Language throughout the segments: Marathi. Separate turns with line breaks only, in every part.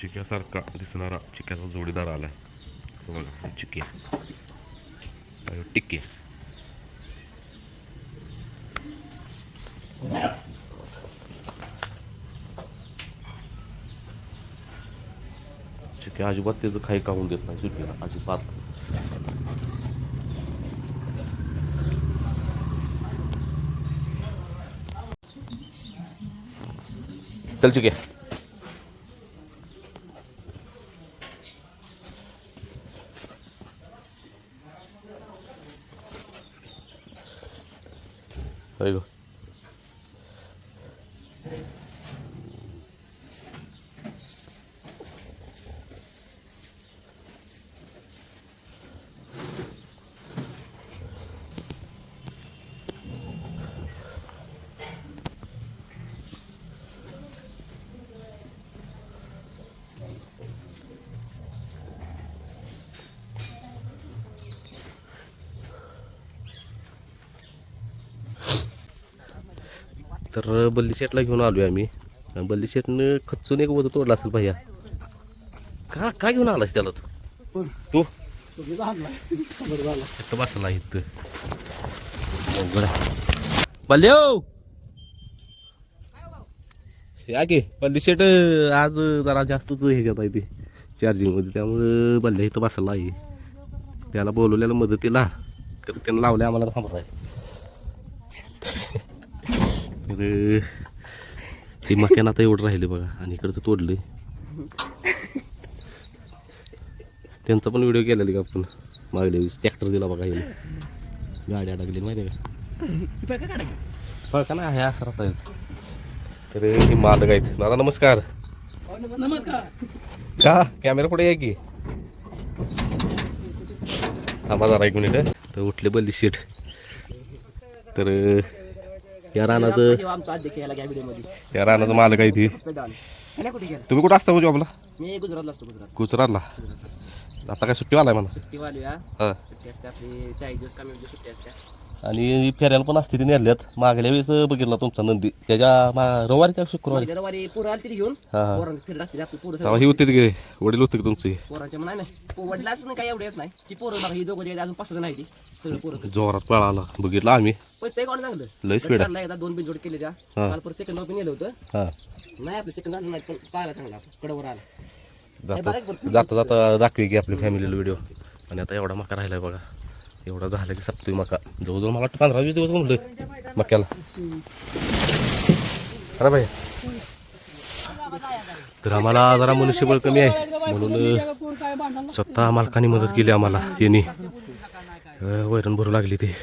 चिक्यासारखा दिसणारा चिक्याचा जोडीदार आलाय. आहे बघा चिक्या. टिक्के. चिक्या अजिबात त्याचं काही काढून देत नाही सुट्टीला अजिबात. चल चिक्या. algo. तर बल्ली शेटला घेऊन आलोय आम्ही. आणि बल्ली शेटनं खचून एक वजन तोडला असेल भैया. का काय घेऊन आलास त्याला तू? तू? इथं बसला इथं. अवघड आहे. बल्ले हो या की बल्ली शेट आज जरा जास्तच ह्याच्यात आहे ते चार्जिंगमध्ये त्यामुळं बल्ल्या इथं बसला आहे. त्याला बोलवलेलं मदतीला तर त्यानं लावले आम्हाला थांबत आहे. तर ते मक्यानं आता एवढं राहिले बघा आणि इकडचं तोडलं त्यांचा पण व्हिडिओ केलेला का आपण? मागल्या वेळेस ट्रॅक्टर दिला बघा हे गाडी अडकली माहिती आहे का? फळका ना आहे असं राहता तर ही मालक आहेत. दादा नमस्कार.
नमस्कार.
का? कॅमेरा पुढे आहे की? थांबा जरा एक मिनिट तर उठले बल्ली शेट तर या रानाचं
आमचा अध्यक्ष याला घ्या व्हिडिओमध्ये.
या रानाचं मालक आहे ती.
पेडाल ह्याला कुठे गेला?
तुम्ही कुठं असता हो जॉबला?
मी गुजरातला असतो गुजरात.
गुजरातला. आता काय सुट्टी आलाय म्हणा.
सुट्टी वाली हा. सुट्टी असते आपली चाळीस दिवस कमी दिवस सुट्टी असते.
आणि फेऱ्याला पण असते ती नेरल्यात. मागल्या वेळेस बघितला तुमचा नंदी. त्याच्या रविवारी का शुक्रवारी?
रविवारी पोरं आली तरी घेऊन.
हा हा.
पोरांची फिरत असते आपली पोरं
तेव्हा ही होती की वडील होते की तुमचे?
पोरांच्या नाही. वडिलाच नाही काय एवढं येत नाही. ती पोरं बघा ही दोघं जे अजून नाही ती. सगळं पोरं.
जोरात पळाला. बघितला आम्ही.
पण ते कोण चांगलं?
लय
एकदा दोन केले त्या.
हा.
काल परत सेकंड पण गेलं होतं.
हा.
नाही आपलं सेकंड नाही पण चांगला. आपलं कडवर आला.
जाता जाता दाखवी की आपल्या फॅमिलीला व्हिडिओ आणि आता एवढा मका राहिलाय बघा. एवढा झाला की सपतोय मका. जवळजवळ मला वाटतं पंधरा वीस दिवस म्हणलं मक्याला. अरे भाई तर आम्हाला जरा मनुष्यबळ कमी आहे. म्हणून स्वतः मालकाने मदत केली आम्हाला यांनी. वैरण भरू लागली ते.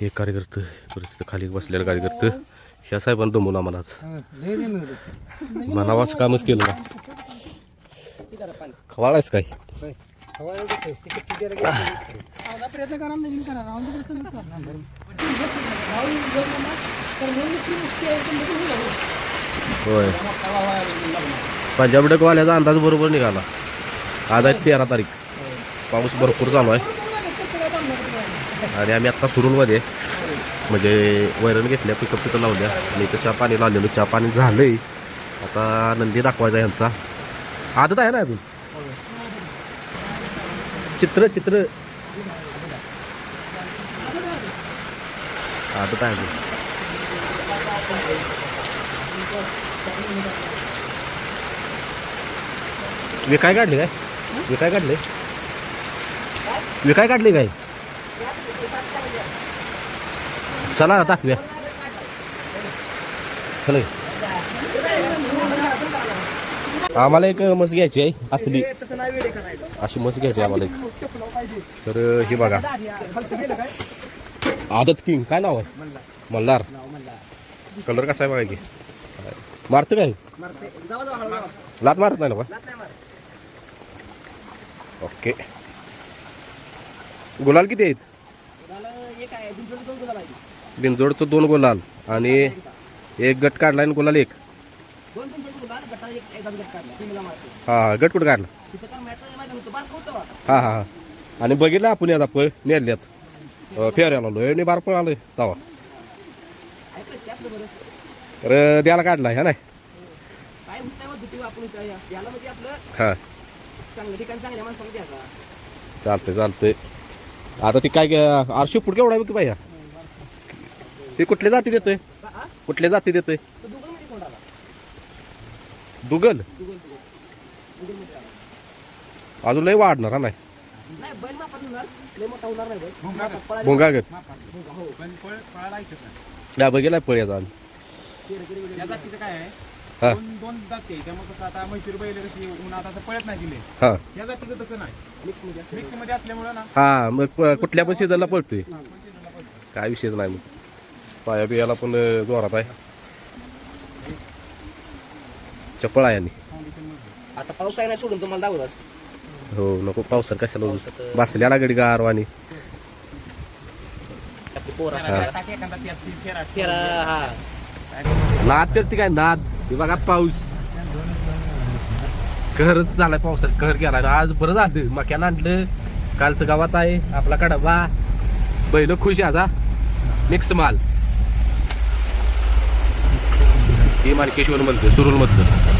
हे कार्यकर्ते परत तिथं खाली बसलेलं कार्यकर्ते. ह्या साहेबांना दमवलं आम्हाला आज. कामच केलं ना खवाळायस काय?
प्रयत्न करा
होय. पंजाब डकवाल्याचा अंदाज बरोबर निघाला. आज आहे तेरा तारीख. पाऊस भरपूर चालू आहे. आणि आम्ही आत्ता सुरूलमध्ये आहे. म्हणजे वैरण घेतल्या पिकअप तिथं लावल्या. आणि इथं चहा पाणी लावलेलं. चहा पाणी झालंय. आता नंदी दाखवायचा आहे यांचा. आदत आहे ना अजून? चित्र चित्र. आता आहे विकाय काढले काय? विकाय काढले? विकाय काढले काय? चला दाखव्या चला. आम्हाला एक मस घ्यायची आहे असली अशी मस घ्यायची आहे आम्हाला एक. तर ही बघा. आदत किंग काय नाव आहे? मल्हार. कलर कसा आहे बघा की? मारतं काय? लात मारत नाही ना बा? ओके. गुलाल किती आहेत? बिनजोडचं दोन गुलाल आणि एक गट काढला आणि गुलाल एक. हा हा. गट कुठं काढला? हा हा हा. आणि बघितलं आपण आता पळ नेरल्यात. अं, फेऱ्याला आलो आणि बार पळ आलोय तवा. तर द्यायला काढला ह्या नाही?
म्हणजे
हां. चालतंय चालतंय. आता ती काय आरशी पुढे केवढा की बाया ते कुठल्या जाती देतोय? कुठल्या जाती देतोय
तो दुगलमध्ये कोण आला
दुगल? अजून लय वाढणार हा नाही.
भोंगा, हो.
पण फळ फळाला ऐकत नाही.
डाबा गेलाय पळ्याचा आणि.
केरं- केरं-
या
केरं-
जातीचं काय आहे?
हा.
दोन दोन जाती आहे. त्यामुळे कसं आता म्हैसूर बैल कशी उन्हात आता पळत नाही दिले
हां.
या जातीचं तसं नाही.
मिक्समध्ये असतं.
मिक्समध्ये असल्यामुळे ना.
हा मग प- कुठल्या पण सीझनला पळतोय. काय विषयच नाही मग. पाया बियाला पण जोरात आहे. चपळ आहे आणि.
आता पाऊस आहे नाही सोडून तुम्हाला दावत असत.
हो नको पावसात कशाला उगाच. बसल्याला गडी गार आणि
आपली पोरं
फेरा
हा.
नाद तेच ती काय नाद? हे बघा पाऊस. कहरच झालाय पावसात. कहर गेला आज बरं झालं. मक्यानं आणलं. कालचं गावात आहे. आपला कडबा. बैल खुश आहे आता. मिक्स माल. हे मार्केश्वर म्हणतो सुरुल मधलं.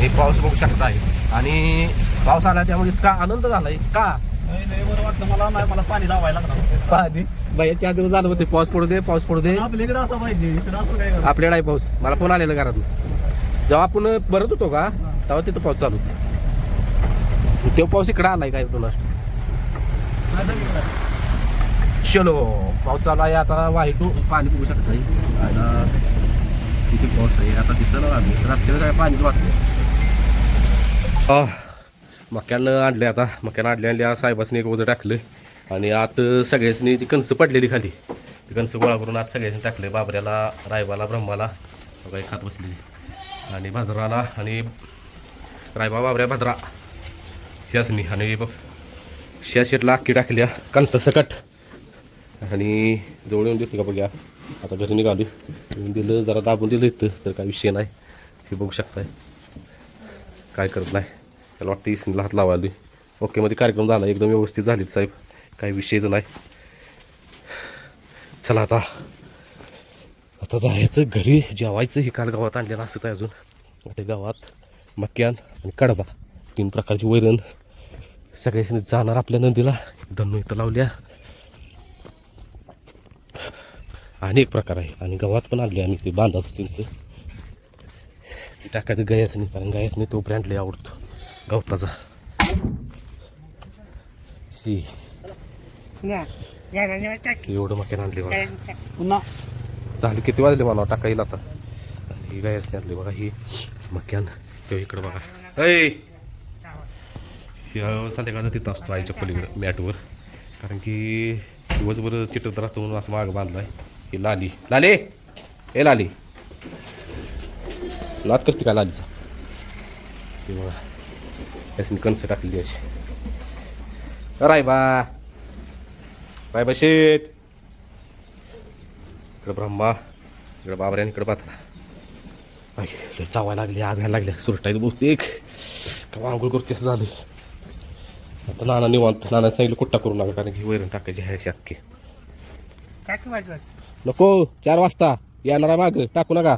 आणि पाऊस बघू शकता आहे आणि पाऊस आला त्यामुळे इतका आनंद झालाय. का?
बरं वाटतं मला नाही मला पाणी लावायला लागणार
पाणी? बाई चार दिवस झालं होते. पाऊस पडू दे पाऊस पडू दे.
आपल्याकडे असं पाहिजे
आपल्याकडे आहे पाऊस. मला फोन आलेला घरात जेव्हा आपण भरत होतो का तेव्हा तिथं पाऊस चालू होता. तेव्हा पाऊस इकडे आलाय काय तुला चलो पाऊस चालू आहे. आता वाईट पाणी बघू शकता किती पाऊस आहे. आता दिसलं आम्ही रस्त्यावर काय पाणीच वाटतं मक्यानं आणले आता. मक्यानं आणले आणल्या साहेबासनी एक वजन टाकलं आणि आत सगळ्यासनी ती कणसं पडलेली खाली. ती कणसं गोळा करून आत सगळ्यासनी टाकले बाबऱ्याला रायबाला ब्रह्माला. काही खात बसली आणि भाद्राला आणि रायबा बाबऱ्या भाद्रा ह्यासनी. आणि बघ शिया शेटला अक्की टाकल्या कणसं सकट. आणि जवळ येऊन देते का बघ्या. आता घरी निघाली येऊन दिलं जरा दाबून दिलं इथं. तर काय विषय नाही. हे बघू शकताय. काय करत नाही. त्याला वाटतं इसनीला हात लावायला ओके मध्ये कार्यक्रम झाला. एकदम व्यवस्थित झालीत साहेब. काही विषयच नाही. चला आता. आता जायचं घरी. जेवायचं हे काल गावात आणलेलं असंच आहे अजून. आता गावात मक्यान आणि कडबा. तीन प्रकारची वैरण. सगळ्याशी जाणार आपल्या नंदीला. धन्नू इथं लावल्या. आणि एक प्रकार आहे. आणि गावात पण आणले आम्ही ते बांधाचं त्यांचं. ते टाकायचं गयाच नाही कारण गयाच नाही तो ब्रँड लय आवडतो. गवताचा. ही एवढं मक्यान आणले बघा.
पुन्हा.
झाले किती वाजले मला आता. आणि ही गायच आणली बघा ही मक्यान. तेव्हा इकडं बघा. ऐ! संध्याकाळचा तिथं असतो आईच्या पलीकडं मॅटवर. कारण की दिवसभर चिटत राहतो म्हणून असं मागं बांधलाय. ही लाली. लाले! ए लाली. नात करते का लालीचा? हे बघा. त्यासनी कणसं टाकलेली अशी राय बा राय बा शेट इकडं ब्रह्मा इकडं बाबऱ्या इकडं पात्रा चावायला लागली आग घ्यायला लागल्या सुरटायला बहुतेक का आंघोळ करते असं झालं आता नाना निवांत नाना सांगितलं कुट्टा करू नका कारण की वैरण टाकायची आहे शक्य. नको चार वाजता. येणार आहे माग टाकू नका.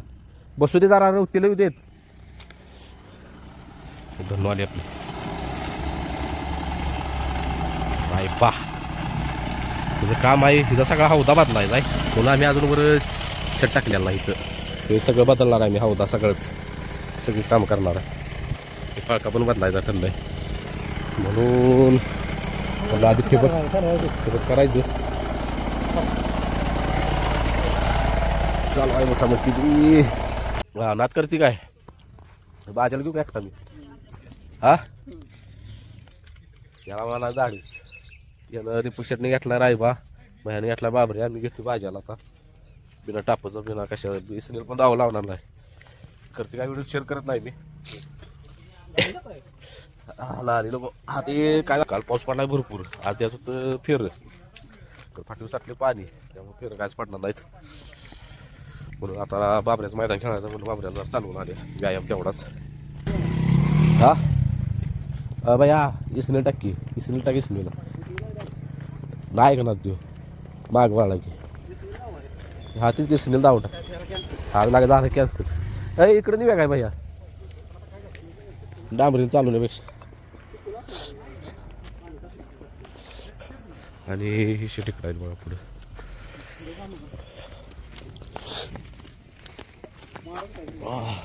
बसू दे जरा तिला येऊ देत. धन्यवाद आली आपली. आहे पा तुझं काम आहे तिचा सगळा हौदा बदलायचा आहे. म्हणून आम्ही अजून बरं छट टाकलेला नाही इथं. हे सगळं बदलणार आहे मी हौदा सगळंच. सगळीच काम करणार आहे. हे फळका पण बदलायचा ठरलं आहे म्हणून म्हणलं आधी ठिबक ठिबक करायचं. चालू आहे मसा मग किती हा नात करते काय? बाजाला घेऊ काय एकटा मी? हा? याला मला झाडी यानं रिपू शेटने घेतला रायबा महिन्याने घेतला बाबरे आम्ही घेतो भाज्याला आता. बिना टापचं बिना कशा इसनील पण दावा लावणार नाही. करते काय व्हिडिओ शेअर करत नाही मी. आला आली लोक. हा ते काय काल पाऊस पडला भरपूर. आज त्यात होतं फेर. तर फाटीवर साठले पाणी. त्यामुळे फेर कायच पडणार नाहीत. म्हणून आता बाबऱ्याचं मैदान खेळायचं म्हणून बाबऱ्याला चालवून आले. व्यायाम तेवढाच. हा? अ बया इसनील टाकी इसनील टाकी इसनीला नाही का ना माग वाळा की. हा तीच की सिनेल दावटा. हा लागा झालं कॅन्सल अरे इकडे नाही काय भैया? डांबरील चालू आणि ही शेती करायला बघा पुढे.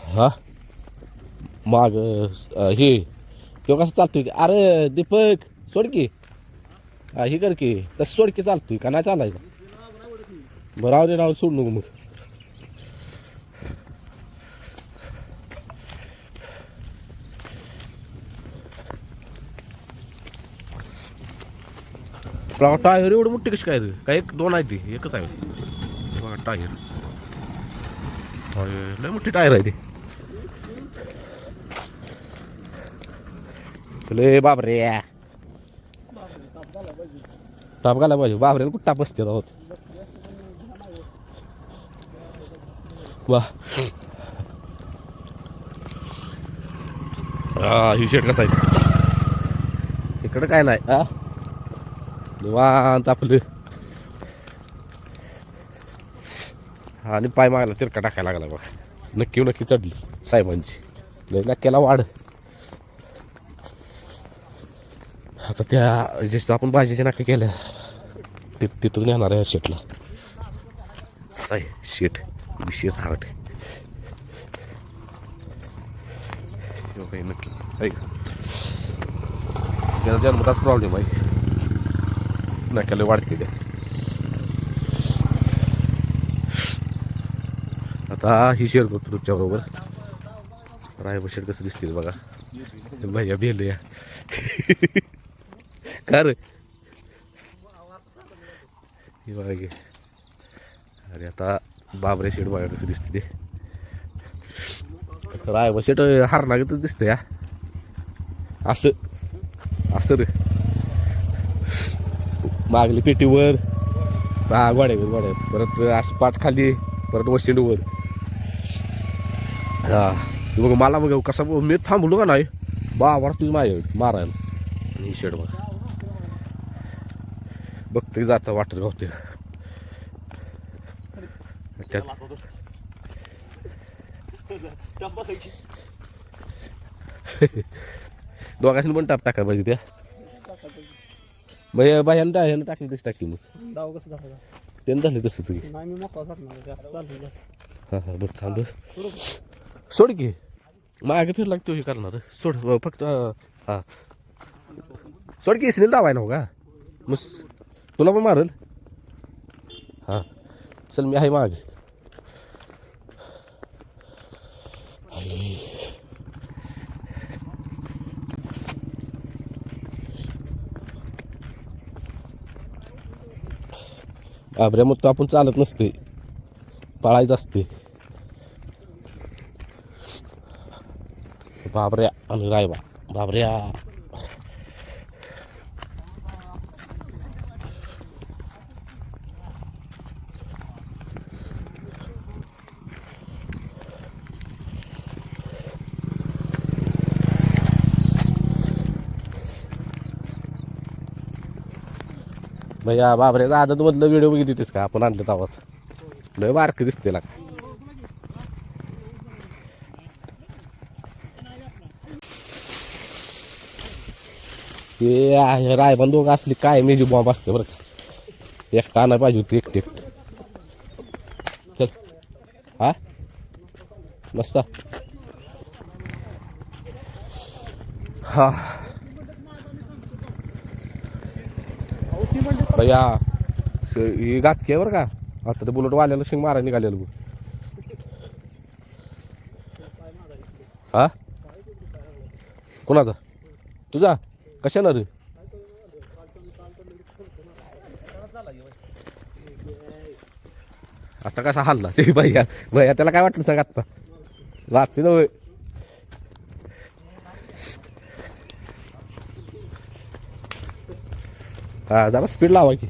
हा? माग हे. किंवा कसं चालतोय? की अरे दीपक सोड की. हा हे कर की. तसं सोड की चालतोय का नाही चालायचं? बरं राव रे राव सोड नको मग. बघा टायर एवढं मोठी कशी काय रे? काय एक दोन आहे ती एकच आहे. बघा टायर. लय मोठी टायर आहे ती. बाप बापरे. टाप घाला पाहिजे. बापरे कुठं टाप असते आहोत वा. हा ही शेट कसा आहे? इकडं काय नाही. हा? निवांत आपलं. आणि पाय मागला तिरका टाकायला लागला बघा. नक्की नक्की चढली. साहेबांची. लय नक्क्याला वाढ आता त्या जसं आपण भाजीच्या नाका केल्या. ति तिथंच नेणार आहे शेटला. आहे शेट विशेष हार्ट. काही नक्की. ऐका त्याला जन्मताच प्रॉब्लेम आहे नाक्याला वाढते त्या आता ही शेअर करतो तुमच्याबरोबर रायबा शेड कसं दिसतील बघा. भैया भेल या का रे हे बघा अरे आता बाबरे शेड बघा कसं दिसते ते. रायबा शेट हारणागतच दिसतं या असं. असं रे. मागली पेटीवर. हा गोड्यावर गोड्यावर परत असं पाठ खाली परत वशिंडवर हा. तू बघ मला बघ कसा मी थांबलो का नाही? बावर तुझी माझ्या मारायला ही शेड बघ. बघते जातं वाटत गावते दोघांनी पण टाप टाकायला पाहिजे त्या. बाह्यानं टा ह्यानं टाकली तशी टाकली मग.
डाव कसं दाखवला
त्यानं झाले तसंच की
नाही मी मोकळा करणार ते असं चालू आहे.
हां हां बघ थांब. सोड की. मागे फिर लागतो हे करणार. सोड फक्त हां. सोड की सिनेल दावाय ना हो का? मग तुला पण मारल. हां. चल मी आहे मागे. आई. आबऱ्या मग तो आपण चालत नसते. पळायचं असते. बाबऱ्या आणि रायबा. बाबऱ्या. भैया बाबऱ्याचा आदत मधलं व्हिडिओ बघितलीस का? आपण आणलं आवाज लय बारक दिसते लाग. ते आहे दोघं असली काय मेजी बॉम्ब असते बरं का? एकटा आणाय पाहिजे होती एकटे एकटे. चल. हा? मस्त. हा. भैया ही गातकी आहे बरं का? आता ते बुलेट वाल्याला शिंग मारायला निघालेलं हा? कोणाचा? तुझा? कशाला रे? आता कसा हल्ला? ते भैया भैया त्याला काय वाटलं सांग आत्ता वाटते ना हा जरा स्पीड लावा की.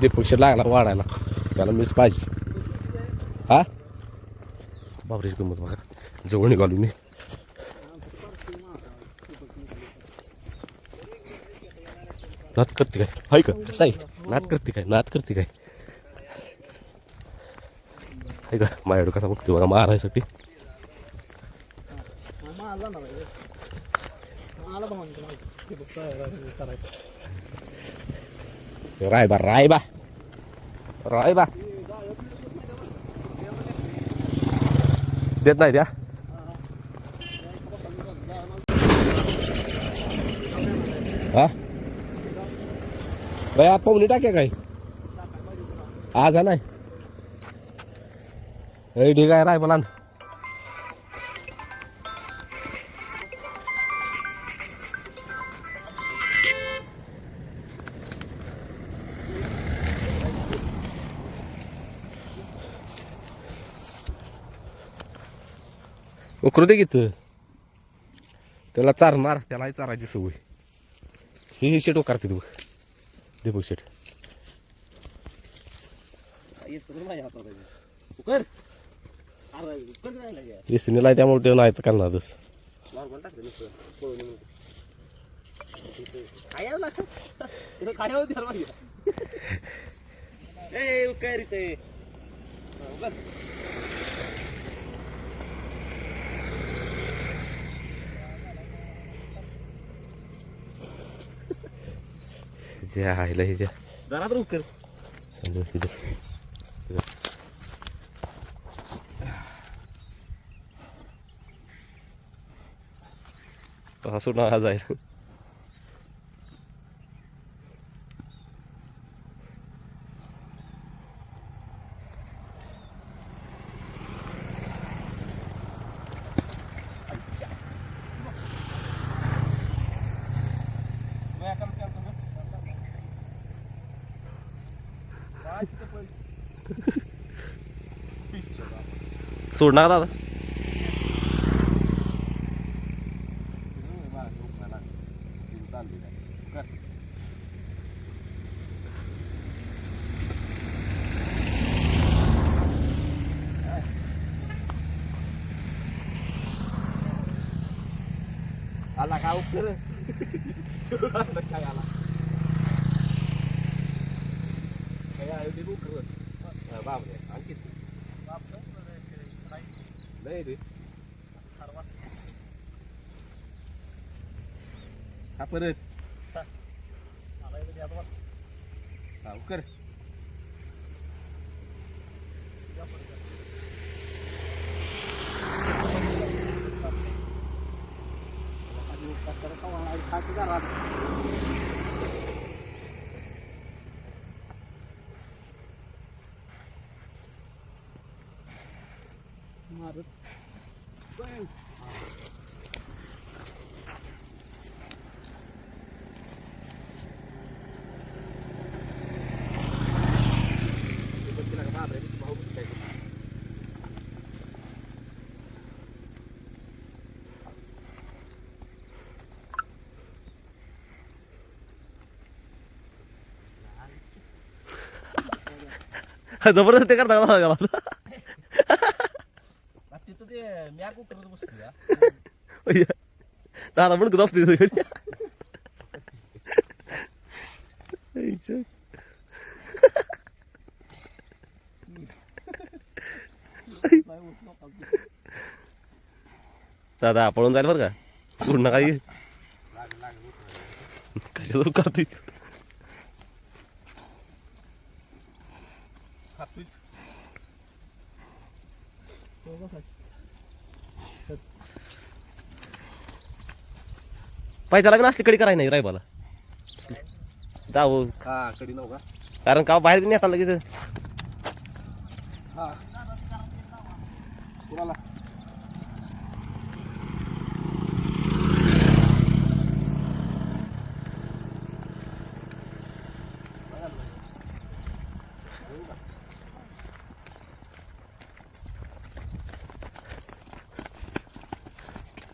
दीपक लागला वाढायला? त्याला मीच पाहिजे. हा? बाबरीच गंमत बघा. जवळ निघालो मी. नात करते काय? हाय का? आहे? नात करते काय? नात करते काय? हाय का? माझ्याकडे कसा बघतो बघा मारायसाठी. रायबा रायबा रायबा देत नाही त्या हा बाई आज पाहुणे टाक्या काय आज हा नाही ए ठीक आहे राय मला उकरू दे घेत त्याला चारणार त्यालाही चारायची सवय. ही ही शेट करते तू दे बघ शेट.
लागेल
एसीने त्यामुळे ते नाही तर करणार तस.
टाकलं नुसतं पळून येऊन. खायला लागतं. तुला खायला द्यायला पाहिजे. ए काय रे ते हा, उगाच.
जे आहे हे जे.
जरा तर उकर
हसून आज आहे. सोड नका दादा
आला का उकर काय आला काय आहे ते उकर बापरे आणखी नाही रे हा परत हा उकर
जबरदस्त ते करता का त्याला
तिथं ते मॅक उकरत बसतो
दादा म्हणत असते दादा पळून जाईल बरं का? नका ये कशा करते पाहिजे त्याला असली कडी करायला नाही रायबाला. जाऊ
हा कडी नव्हता
कारण का बाहेर नेता लगेच
हा.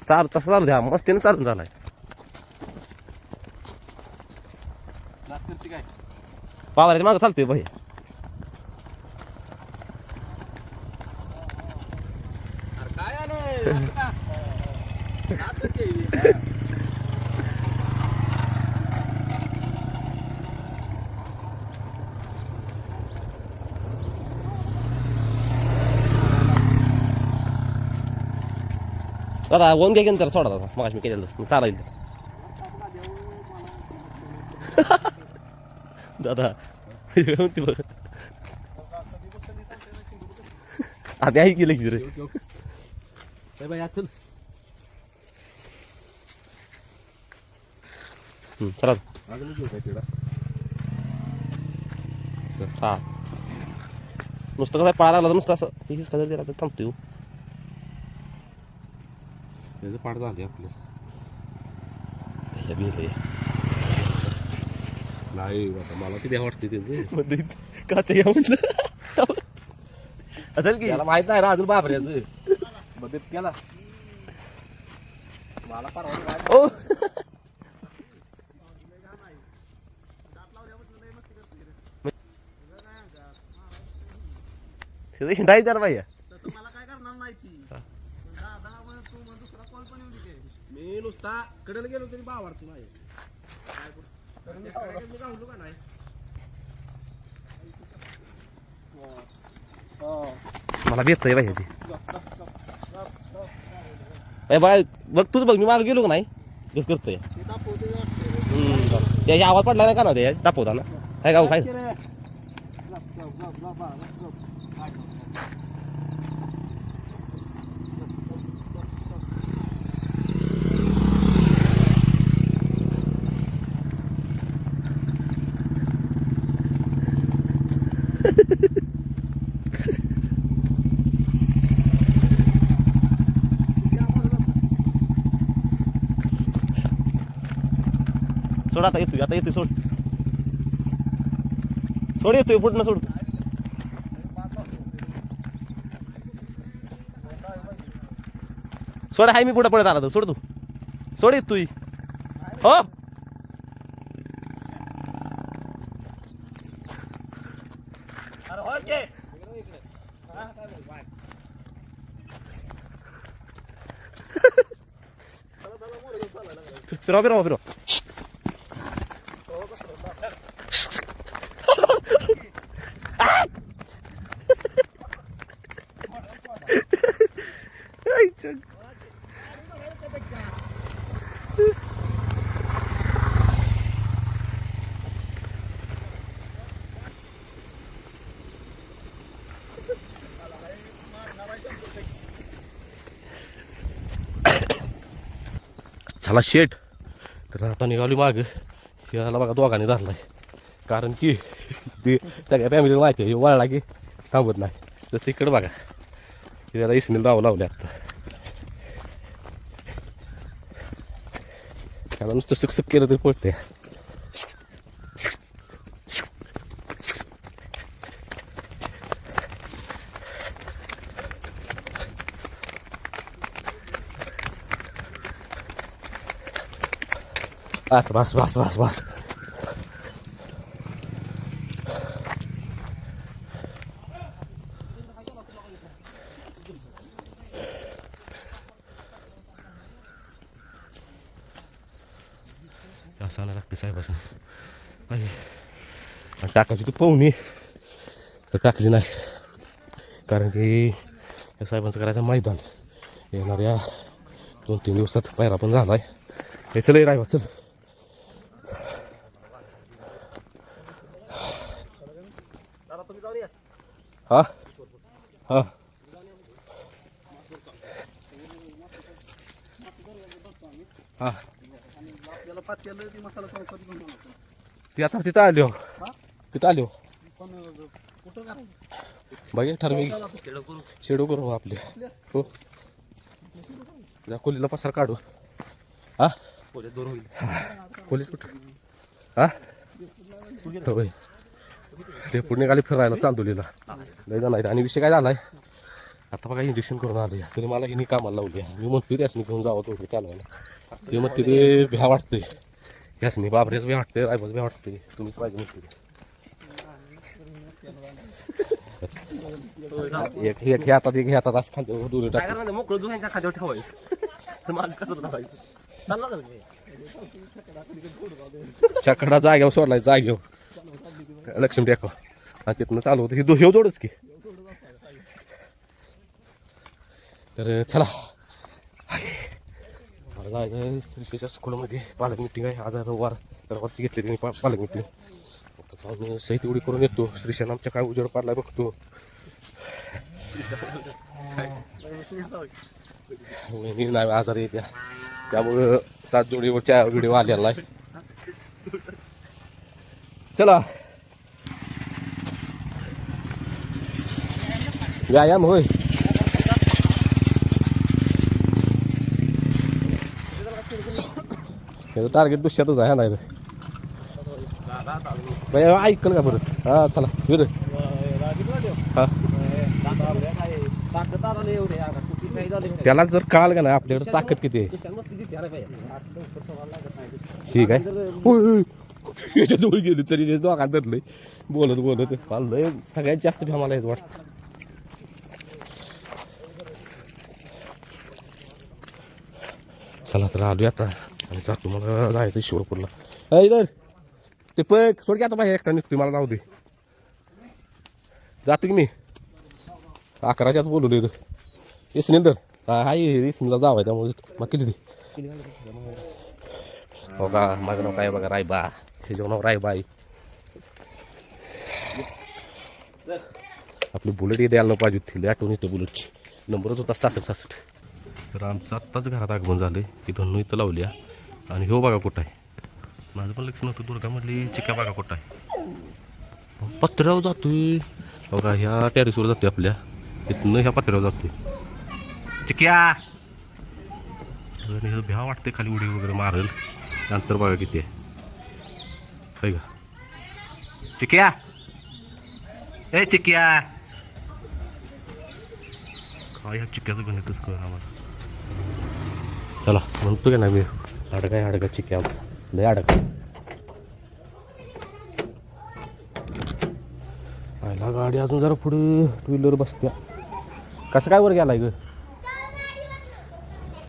चार तसा चालू द्या मस्तीने चालून झालाय.
नाच करते
मागं चालतोय भाई.
अरे काय आहे ना, असं का? नाच करते.
दादा वन घ्या की त्याला सोडा दादा. मग मी केलेलं मग चालायला दादा हे म्हणते बघ. आधी आई गेलं की रे?
चल.
हा. नुसतं कसं पळायला लागला तर नुसतं असं. हेच कलर दिला तर थांबतो
त्याचं पाठ झाले आपलं. नाही आता मला किती वाटते त्याचं
का ते म्हटलं? असेल की?
त्याला माहीत नाही ना अजून बाबऱ्याचं. मदत केला मला परवा
ओ. हिंडाई त्याला पाहिजे
मला काय करणार नाही ती दादा म्हण तू म्हण दुसरा कोण पण येऊ दे आता कडेला गेलो तरी बावारतो नाही मी का नाही
मला बेचतंय बाई ती. ए बाय बघ तूच बघ मी मागे गेलो का नाही? कसं करतोय.
ते दाखवते वाटते
हम्म. आवाज पडला नाही का ना ते? तापवताना काय गाऊ काय सोड आता येतोय आता येतोय सोड. सोड येतोय पुढनं सोड. सोड हाय मी पुढे पडत आला तो. सोड तू. सोड येत तू हो फिरवा फिरवा फिरवा. झाला शेट. तर आता निघाली माग. याला बघा दोघांनी धरलाय. कारण की ते सगळ्या फॅमिलीला माहिती आहे वळला की थांबत नाही. जसं इकडं बघा त्याला इसमेल दाव लावले आता. त्याला नुसतं सुकसुक केलं तरी पडते बस बस बस बस बस असं आणायला लागते साहेबाचं पाहिजे आणि टाकायची ती पाहुणी तर टाकली नाही कारण की या साहेबांचं करायचं मैदान येणाऱ्या दोन तीन दिवसात पायरा पण झाला आहे हे चल राय चल हा? हा. हा.
ती
आता तिथं आली हो. तिथं आली हो. बाई ठरवी. शेडो करू. आपले. हो. जा खोलीला पसार काढू. हा?
दोन होईल.
खोलीच कुठं? हा? पुणे निघाली फिरायला चांदोलीला. लय जाणार आणि विषय काय झालाय? आता बघा इंजेक्शन करून आले तरी मला हिने कामाला लावली मी म्हणतोय त्यासनी घेऊन जावं तो चालवायला. ते म्हणते ते भ्या वाटतंय. त्यासनी बाबऱ्याच भ्या वाटतंय. रायबाच भ्या वाटतंय. तुम्हीच पाहिजे म्हणते. एक एक हे हातात एक हातात असं खांद्यावर दोन्ही टाक
मोकळं जुन्यांच्या खाद्यावर ठेवायचं. मला कसं तुम्ही?
छकडा जाग्यावर सोडलाय जाग्यावर लक्ष्मी टेको आणि तिथनं चालू होतं. हे दो हे जोडच की. तर चला. मला आहे श्रीच्या स्कूलमध्ये पालक मिटिंग आहे. आज रविवार. रविवारची घेतली मी पा पालक मिटिंग जाऊन सही उडी करून येतो. श्रीशान आमच्या काय उजेड पाडला बघतो. नाही आजार येत्या त्यामुळं सात जोडीवर चार व्हिडिओ आलेला आहे. चला. व्यायाम होय टार्गेट दुसऱ्यातच आहे नाही रे ऐकल का बरं हा चला विर त्याला जर कळाल का नाही आपल्याकडे ताकद किती आहे ठीक आहे होय, याच्या जवळ गेली तरी दोघांत धरलंय बोलत बोलत मला लय सगळ्यात जास्त फेमाला मला वाटतं चला तर आलो आता आणि जातो मला जायचं शिवपूरला इधर ते पग सोड की आता बाहेर एकटा निघतोय मला जाऊ दे जातो की मी अकराच्यात बोलू दे इसनील तर हा हाय इसनीला जावं त्यामुळे मग किती दे हो का माझं नाव काय बघा रायबा हे जेव्हा नाव रायबा आपली बुलेट हे द्यायला पाहिजे होती आठवण येते बुलेटची नंबरच होता सासष्ट सासष्ट तर आमचं आत्ताच घरात आगमन झालं की धन्नू इथं लावल्या आणि हो बघा कुठं आहे. माझं पण लक्ष नव्हतं. दुर्गा म्हटली चिक्या बघा कुठं आहे. पत्र्यावर जातोय. बघा ह्या टॅरिसवर जातोय आपल्या. इथनं ह्या पत्र्यावर जातोय. चिक्या! आणि भ्या वाटते खाली उडी वगैरे मारेल. नंतर बघा किती आहे. का? चिक्या! ए चिक्या! काय ह्या चिक्याचं गणितच कळ आम्हाला चला म्हणतो की ना मी अडकाय आहे कॅब लय अडका आयला गाडी अजून जरा पुढे टू व्हीलर बसत्या. कसं काय वर गेलाय ग?